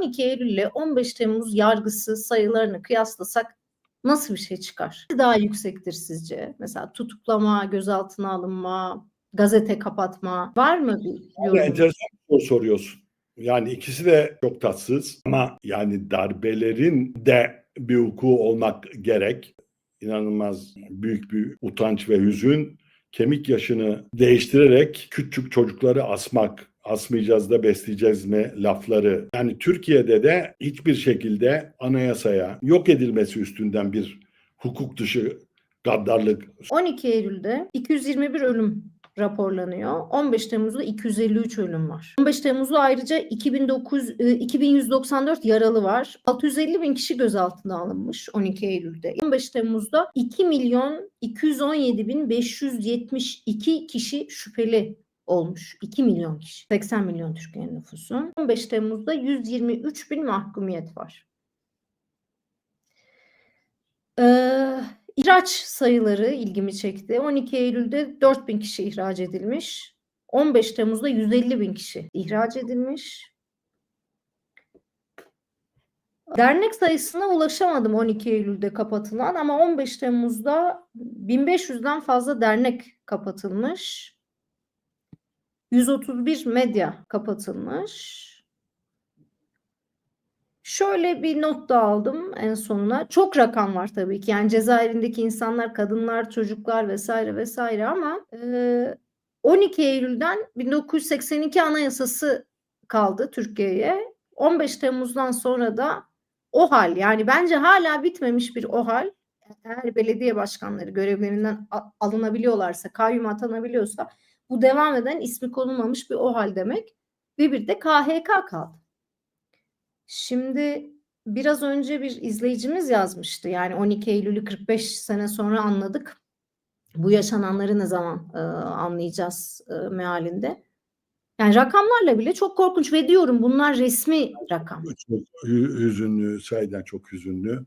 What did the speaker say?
12 Eylül ile 15 Temmuz yargısı sayılarını kıyaslasak nasıl bir şey çıkar? Daha yüksektir sizce? Mesela tutuklama, gözaltına alınma, gazete kapatma var mı bir Abi enteresan bir soru soruyorsun. Yani ikisi de çok tatsız ama yani darbelerin de bir hukuku olmak gerek. İnanılmaz büyük bir utanç ve hüzün. Kemik yaşını değiştirerek küçük çocukları asmak, asmayacağız da besleyeceğiz mi lafları. Yani Türkiye'de de hiçbir şekilde anayasaya yok edilmesi üstünden bir hukuk dışı gaddarlık 12 Eylül'de 221 ölüm raporlanıyor. 15 Temmuz'da 253 ölüm var. 15 Temmuz'da ayrıca 2009, e, 2194 yaralı var. 650 bin kişi gözaltına alınmış 12 Eylül'de. 15 Temmuz'da 2 milyon 217 bin 572 kişi şüpheli olmuş. 2 milyon kişi. 80 milyon Türkiye'nin nüfusu. 15 Temmuz'da 123 bin mahkumiyet var. Ee, ihraç sayıları ilgimi çekti. 12 Eylül'de 4 bin kişi ihraç edilmiş. 15 Temmuz'da 150 bin kişi ihraç edilmiş. Dernek sayısına ulaşamadım 12 Eylül'de kapatılan ama 15 Temmuz'da 1500'den fazla dernek kapatılmış. 131 medya kapatılmış. Şöyle bir not da aldım en sonuna. Çok rakam var tabii ki. Yani cezaevindeki insanlar, kadınlar, çocuklar vesaire vesaire ama e, 12 Eylül'den 1982 Anayasası kaldı Türkiye'ye. 15 Temmuz'dan sonra da o hal yani bence hala bitmemiş bir o hal. Eğer belediye başkanları görevlerinden alınabiliyorlarsa, kayyum atanabiliyorsa bu devam eden ismi konulmamış bir o hal demek. Ve bir de KHK kaldı. Şimdi biraz önce bir izleyicimiz yazmıştı. Yani 12 Eylül'ü 45 sene sonra anladık. Bu yaşananları ne zaman e, anlayacağız e, mealinde. Yani rakamlarla bile çok korkunç ve diyorum bunlar resmi rakam. çok hü- hüzünlü, sayeden çok hüzünlü.